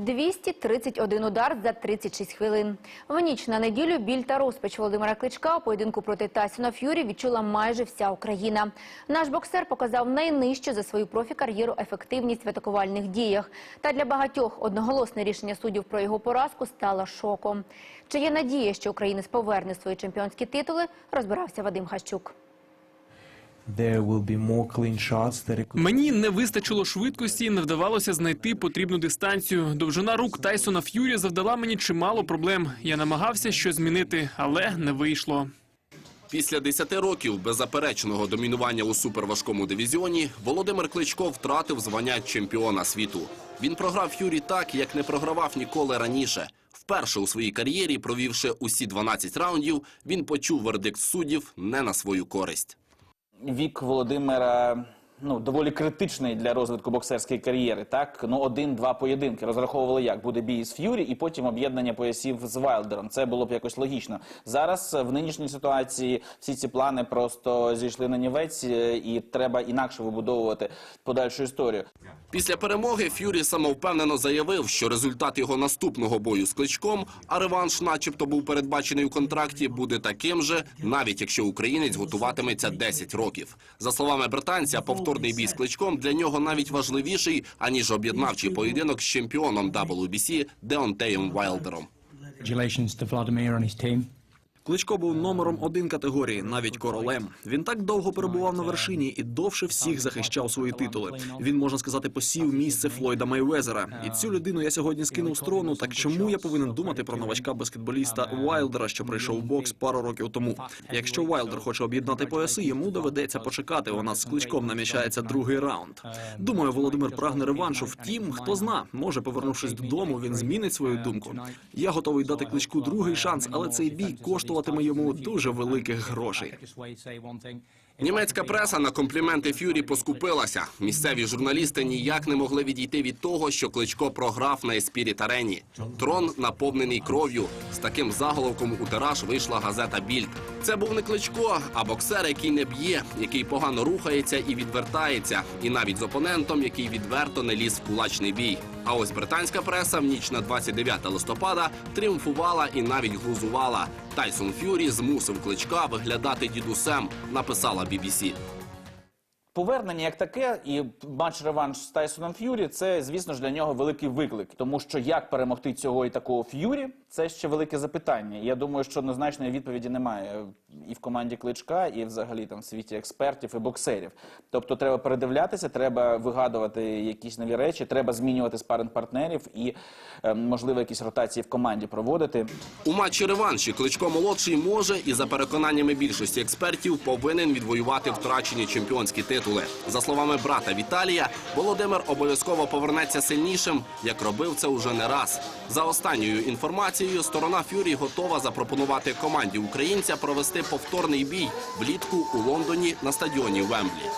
231 удар за 36 хвилин. В ніч на неділю біль та розпач Володимира Кличка у поєдинку проти Тайсона Ф'юрі відчула майже вся Україна. Наш боксер показав найнижчу за свою профі-кар'єру ефективність в атакувальних діях. Та для багатьох одноголосне рішення суддів про його поразку стало шоком. Чи є надія, що українець поверне свої чемпіонські титули, розбирався Вадим Хащук. Мені не вистачило швидкості не вдавалося знайти потрібну дистанцію. Довжина рук Тайсона Ф'юрі завдала мені чимало проблем. Я намагався щось змінити, але не вийшло. Після 10 років беззаперечного домінування у суперважкому дивізіоні Володимир Кличко втратив звання чемпіона світу. Він програв Ф'юрі так, як не програвав ніколи раніше. Вперше у своїй кар'єрі, провівши усі 12 раундів, він почув вердикт суддів не на свою користь. Вік Володимира ну доволі критичний для розвитку боксерської кар'єри. Так ну один-два поєдинки розраховували, як буде бій з Ф'юрі, і потім об'єднання поясів з Вайлдером. Це було б якось логічно. Зараз е, в нинішній ситуації всі ці плани просто зійшли на нівець, е, і треба інакше вибудовувати подальшу історію. Після перемоги Ф'юрі самовпевнено заявив, що результат його наступного бою з Кличком, а реванш, начебто, був передбачений у контракті, буде таким же, навіть якщо українець готуватиметься 10 років. За словами британця, повторний бій з Кличком для нього навіть важливіший, аніж об'єднавчий поєдинок з чемпіоном WBC Деонтеєм Вайлдером. Congratulations to Vladimir and his. Кличко був номером один категорії, навіть королем. Він так довго перебував на вершині і довше всіх захищав свої титули. Він можна сказати, посів місце Флойда Майвезера. І цю людину я сьогодні скинув з трону. Так чому я повинен думати про новачка баскетболіста Вайлдера, що прийшов в бокс пару років тому? Якщо Вайлдер хоче об'єднати пояси, йому доведеться почекати. У нас з кличком намічається другий раунд. Думаю, Володимир прагне реваншу. Втім, хто зна, може, повернувшись додому, він змінить свою думку. Я готовий дати кличку другий шанс, але цей бій коштуватиме йому дуже великих грошей. Німецька преса на компліменти Ф'юрі поскупилася. Місцеві журналісти ніяк не могли відійти від того, що Кличко програв на Еспіріт арені. Трон наповнений кров'ю. З таким заголовком у тираж вийшла газета Більд. Це був не Кличко, а боксер, який не б'є, який погано рухається і відвертається, і навіть з опонентом, який відверто не ліз в кулачний бій. А ось британська преса в ніч на 29 листопада тріумфувала і навіть глузувала. Тайсон Ф'юрі змусив кличка виглядати дідусем, написала BBC. Повернення як таке і матч реванш з Тайсоном Ф'юрі це, звісно ж, для нього великий виклик. Тому що як перемогти цього і такого Ф'юрі, це ще велике запитання. Я думаю, що однозначної відповіді немає і в команді Кличка, і взагалі там в світі експертів і боксерів. Тобто треба передивлятися, треба вигадувати якісь нові речі, треба змінювати спаринг партнерів і е, можливо якісь ротації в команді проводити. У матчі реванші Кличко молодший може і за переконаннями більшості експертів повинен відвоювати втрачені чемпіонські титули. За словами брата Віталія, Володимир обов'язково повернеться сильнішим, як робив це уже не раз. За останньою інформацією, сторона Фюрі готова запропонувати команді українця провести повторний бій влітку у Лондоні на стадіоні Вемблі.